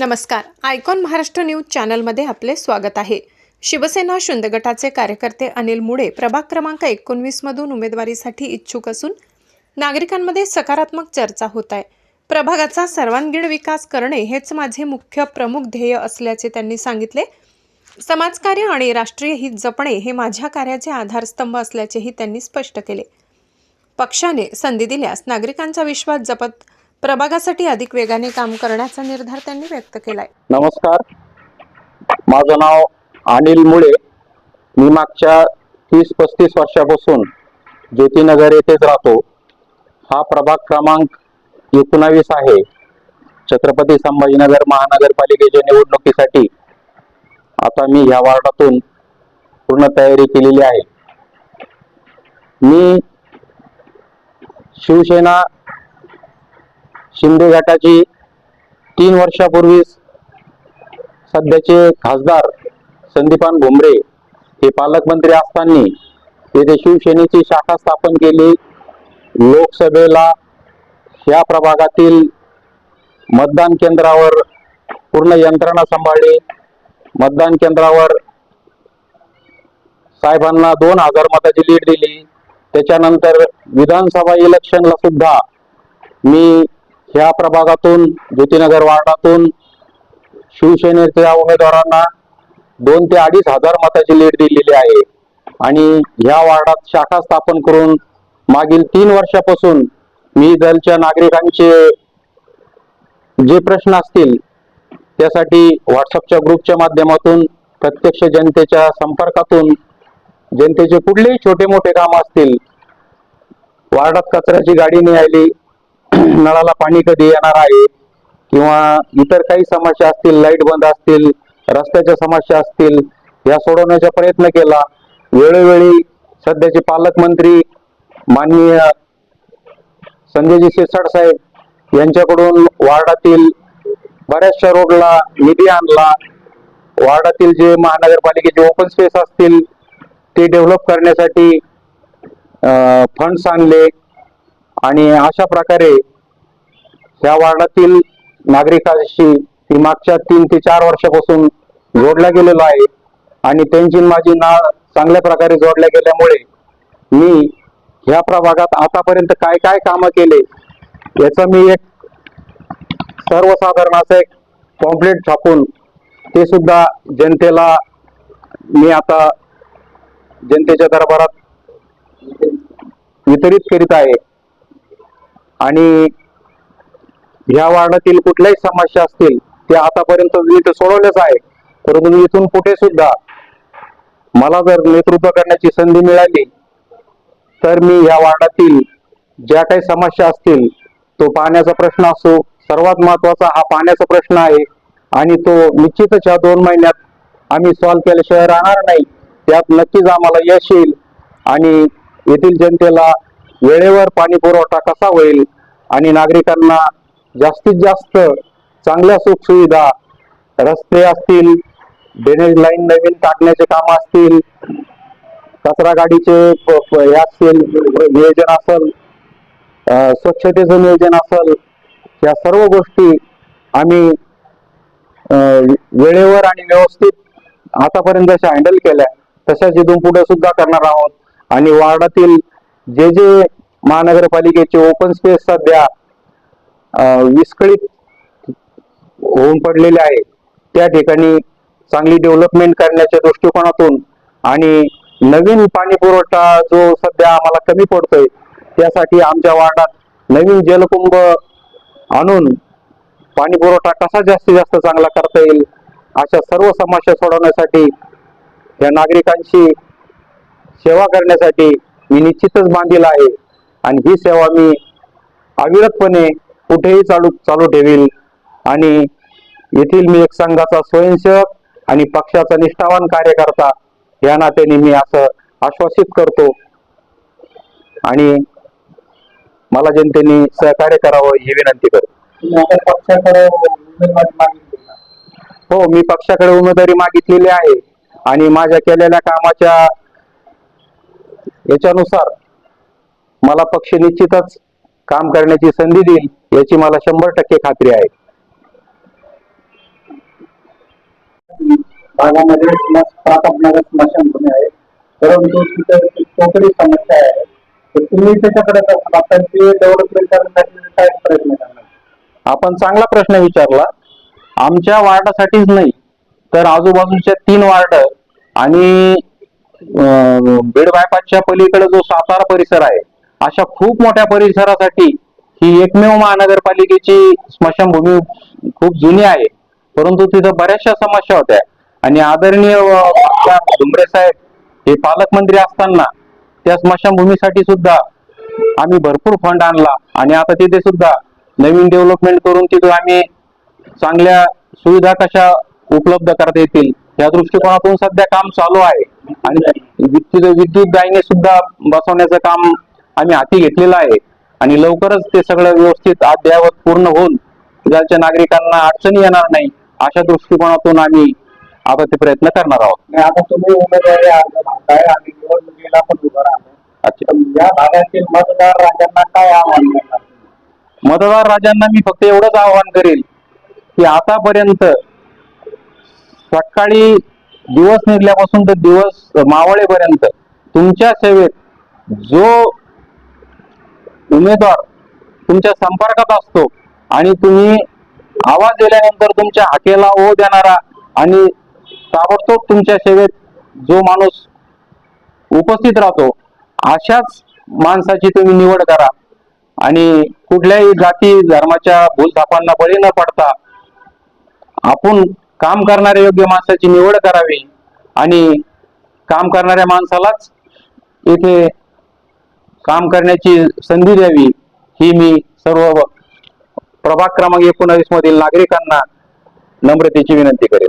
नमस्कार. Icon Maharashtra news चॅनलमध्ये आपले स्वागत आहे. शिवसेना शुंद गटाचे कार्यकर्ते अनिल मुळे प्रभाग क्रमांक एकोणवीसमधून उमेदवारीसाठी इच्छुक असून नागरिकांमध्ये सकारात्मक चर्चा होत आहे. प्रभागाचा सर्वांगीण विकास करणे हेच माझे मुख्य प्रमुख ध्येय असल्याचे त्यांनी सांगितले. समाजकार्य आणि राष्ट्रीय हित जपणे हे माझ्या कार्याचे आधारस्तंभ असल्याचेही त्यांनी स्पष्ट केले. पक्षाने संधी दिल्यास नागरिकांचा विश्वास जपत प्रभागासाठी अधिक वेगाने काम करण्याचा निर्धार त्यांनी व्यक्त केलाय. नमस्कार. माझं नाव अनिल मुळे. मी मागच्या तीस पस्तीस वर्षापासून ज्योतिनगर येथेच राहतो. हा प्रभाग क्रमांक एकोणावीस आहे. छत्रपती संभाजीनगर महानगरपालिकेच्या निवडणुकीसाठी आता मी ह्या वार्डातून पूर्ण तयारी केलेली आहे. मी शिवसेना शिंदे गटाची तीन वर्षापूर्वी सध्याचे खासदार संदीपान भुमरे हे पालकमंत्री असताना येथे शिवसेनेची शाखा स्थापन केली. लोकसभेला या प्रभागातील मतदान केंद्रावर पूर्ण यंत्रणा सांभाळली. मतदान केंद्रावर साहेबांना दोन हजार मताची लीड दिली. त्याच्यानंतर विधानसभा इलेक्शनला सुद्धा मी ह्या प्रभागातून ज्योतिनगर वार्डातून शिवसेनेच्या उमेदवारांना दोन ते अडीच हजार मताची लीड दिलेली आहे. आणि ह्या वार्डात शाखा स्थापन करून मागील तीन वर्षापासून मी दलच्या नागरिकांचे जे प्रश्न असतील त्यासाठी व्हॉट्सअपच्या ग्रुपच्या माध्यमातून प्रत्यक्ष जनतेच्या संपर्कातून जनतेचे कुठलेही छोटे मोठे काम असतील वार्डात कचऱ्याची गाडी नाही आली नळाला पाणी कधी येणार आहे? किंवा इतर काही समस्या असतील लाइट बंद असतील रस्त्याच्या समस्या असतील या सोडवण्याचा प्रयत्न केला. वेळोवेळी सध्याचे पालकमंत्री माननीय संजयजी शिरसाट साहेब यांच्याकडून वार्डातील बऱ्याचशा रोडला निधी आणला. वार्डातील जे महानगरपालिकेचे ओपन स्पेस असतील ते डेव्हलप करण्यासाठी फंड्स आणले. आणि अशा प्रकारे या वार्डातील नागरिकांशी मी मागच्या तीन ते चार वर्षापासून जोडला गेलेलो आहे. आणि त्यांची माझी नाळ चांगल्या प्रकारे जोडल्या गेल्यामुळे मी ह्या प्रभागात आतापर्यंत काय काय कामं केले याचं मी एक सर्वसाधारण असं एक कॉम्प्लेट छापून ते सुद्धा जनतेला मी आता जनतेच्या दरबारात वितरित करीत आहे. आणि ह्या वार्डातील कुठल्याही समस्या असतील ते आतापर्यंत मी इथे सोडवलेच आहे. परंतु इथून कुठे सुद्धा मला जर नेतृत्व करण्याची संधी मिळाली तर मी या वार्डातील ज्या काही समस्या असतील तो पाण्याचा प्रश्न असो सर्वात महत्त्वाचा हा पाण्याचा प्रश्न आहे. आणि तो निश्चितच या दोन महिन्यात आम्ही सॉल्व्ह केल्याशिवाय राहणार नाही. त्यात नक्कीच आम्हाला यश येईल. आणि येथील जनतेला वेळेवर पाणी पुरवठा कसा होईल आणि नागरिकांना जास्तीत जास्त चांगल्या सुखसुविधा रस्ते असतील ड्रेनेज लाईन नवीन टाकण्याचे काम असतील कचरा गाडीचे प- हे असतील नियोजन असेल स्वच्छतेचं नियोजन असेल या सर्व गोष्टी आम्ही वेळेवर आणि व्यवस्थित आतापर्यंत जशा हँडल केल्या तशाच इथून पुढे सुद्धा करणार आहोत. आणि वार्डातील जे जे महानगरपालिकेचे ओपन स्पेस सध्या विस्कळीत होऊन पडलेले आहे त्या ठिकाणी चांगली डेव्हलपमेंट करण्याच्या दृष्टिकोनातून आणि नवीन पाणी पुरवठा जो सध्या आम्हाला कमी पडतोय त्यासाठी आमच्या वार्डात नवीन जलकुंभ आणून पाणी पुरवठा कसा जास्तीत जास्त चांगला करता येईल अशा सर्व समस्या सोडवण्यासाठी या नागरिकांची सेवा करण्यासाठी मी निश्चितच बांधील आहे. आणि ही सेवा मी अविरतपणे कुठेही चालू चालू ठेवील आणि येथील मी एक संघाचा स्वयंसेवक आणि पक्षाचा निष्ठावान कार्यकर्ता या नात्याने मी असं आश्वासित करतो. आणि मला जनतेने सहकार्य करावं ही विनंती करतो? हो मी पक्षाकडे उमेदवारी मागितलेली आहे. आणि माझ्या केलेल्या कामाच्या याच्यानुसार मला पक्ष निश्चितच काम करण्याची संधी देईल याची मला शंभर टक्के खात्री आहे. भागामध्ये स्मशानभूमी आहे. परंतु तिथे समस्या आहे. तर तुम्ही त्याच्याकडे डेव्हलपमेंट करण्यासाठी काय प्रयत्न करणार? आपण चांगला प्रश्न विचारला. आमच्या वार्डासाठीच नाही तर आजूबाजूच्या तीन वार्ड आणि बीड बायपासच्या पलीकडे जो सातारा परिसर आहे अशा खूप मोठ्या परिसरासाठी ही एकमेव महानगरपालिकेची स्मशानभूमी खूप जुनी आहे. परंतु तिथं बऱ्याचशा समस्या होत्या. आणि आदरणीय धुमरे साहेब हे पालकमंत्री असताना त्या स्मशानभूमीसाठी सुद्धा आम्ही भरपूर फंड आणला. आणि आता तिथे सुद्धा नवीन डेव्हलपमेंट करून तिथे आम्ही चांगल्या सुविधा कशा उपलब्ध करता येतील या दृष्टिकोनातून सध्या काम चालू आहे. आणि विद्युत विद्युत गायने सुद्धा बसवण्याचं काम आम्ही हाती घेतलेलं आहे. आणि लवकरच ते सगळं व्यवस्थित अद्ययावत पूर्ण होऊन तिथल्या नागरिकांना अडचणी येणार नाही अशा दृष्टिकोनातून आम्ही आता ते प्रयत्न करणार आहोत. आता तुम्ही उमेदवारी अर्ज मागताय आणि निवडणुकीला पण उभं तर या भागातील मतदार राजांना काय आव्हान करणार मतदार राजांना मी फक्त एवढंच आवाहन करेल की आतापर्यंत सकाळी दिवस निघल्यापासून तर दिवस मावळेपर्यंत तुमच्या सेवेत जो उमेदवार तुमच्या संपर्कात असतो आणि तुम्ही आवाज दिल्यानंतर तुमच्या हाकेला ओ देणारा आणि ताबडतोब तुमच्या सेवेत जो माणूस उपस्थित राहतो अशाच माणसाची तुम्ही निवड करा. आणि कुठल्याही जाती धर्माच्या भूलथापांना बळी न पडता आपण काम करणाऱ्या योग्य माणसाची निवड करावी आणि काम करणाऱ्या माणसालाच इथे काम करण्याची संधी द्यावी ही मी सर्व प्रभाग क्रमांक एकोणावीस मधील नागरिकांना नम्रतेची विनंती करेल